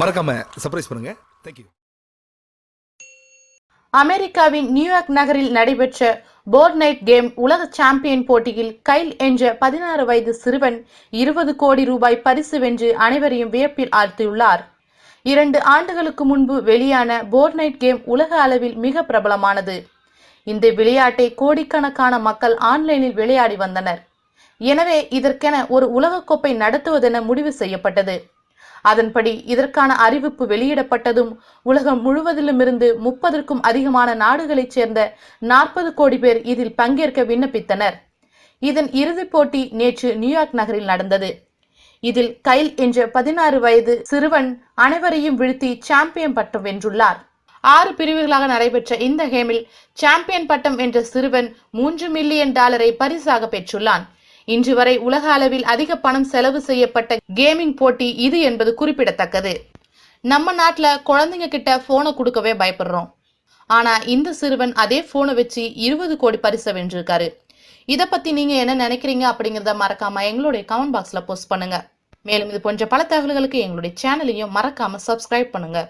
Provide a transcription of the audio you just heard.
மறக்காம சர்ப்ரைஸ் பண்ணுங்க. தேங்க்யூ அமெரிக்காவின் நியூயார்க் நகரில் நடைபெற்ற போர்ட் நைட் கேம் உலக சாம்பியன் போட்டியில் கைல் என்ற பதினாறு வயது சிறுவன் இருபது கோடி ரூபாய் பரிசு வென்று அனைவரையும் வியப்பில் ஆழ்த்தியுள்ளார். இரண்டு ஆண்டுகளுக்கு முன்பு வெளியான போர்ட் நைட் கேம் உலக அளவில் மிக பிரபலமானது. இந்த விளையாட்டை கோடிக்கணக்கான மக்கள் ஆன்லைனில் விளையாடி வந்தனர். எனவே இதற்கென ஒரு உலகக்கோப்பை நடத்துவதென முடிவு செய்யப்பட்டது. அதன்படி இதற்கான அறிவிப்பு வெளியிடப்பட்டதும் உலகம் முழுவதிலுமிருந்து முப்பதற்கும் அதிகமான நாடுகளைச் சேர்ந்த நாற்பது கோடி பேர் இதில் பங்கேற்க விண்ணப்பித்தனர். இதன் இறுதிப் போட்டி நேற்று நியூயார்க் நகரில் நடந்தது. இதில் கைல் என்ற பதினாறு வயது சிறுவன் அனைவரையும் வீழ்த்தி சாம்பியன் பட்டம் வென்றுள்ளார். ஆறு பிரிவுகளாக நடைபெற்ற இந்த கேமில் சாம்பியன் பட்டம் என்ற சிறுவன் மூன்று மில்லியன் டாலரை பரிசாக பெற்றுள்ளான். இன்று வரை உலக அளவில் அதிக பணம் செலவு செய்யப்பட்ட கேமிங் போட்டி இது என்பது குறிப்பிடத்தக்கது. நம்ம நாட்டில் குழந்தைங்க கிட்ட போனை கொடுக்கவே பயப்படுறோம். ஆனா இந்த சிறுவன் அதே போனை வச்சு இருபது கோடி பரிசை வென்றிருக்காரு. இதை பத்தி நீங்க என்ன நினைக்கிறீங்க அப்படிங்கறத மறக்காம எங்களுடைய கமெண்ட் பாக்ஸ்ல போஸ்ட் பண்ணுங்க. மேலும் இது போன்ற பல தகவல்களுக்கு எங்களுடைய சேனலையும் மறக்காம சப்ஸ்கிரைப் பண்ணுங்க.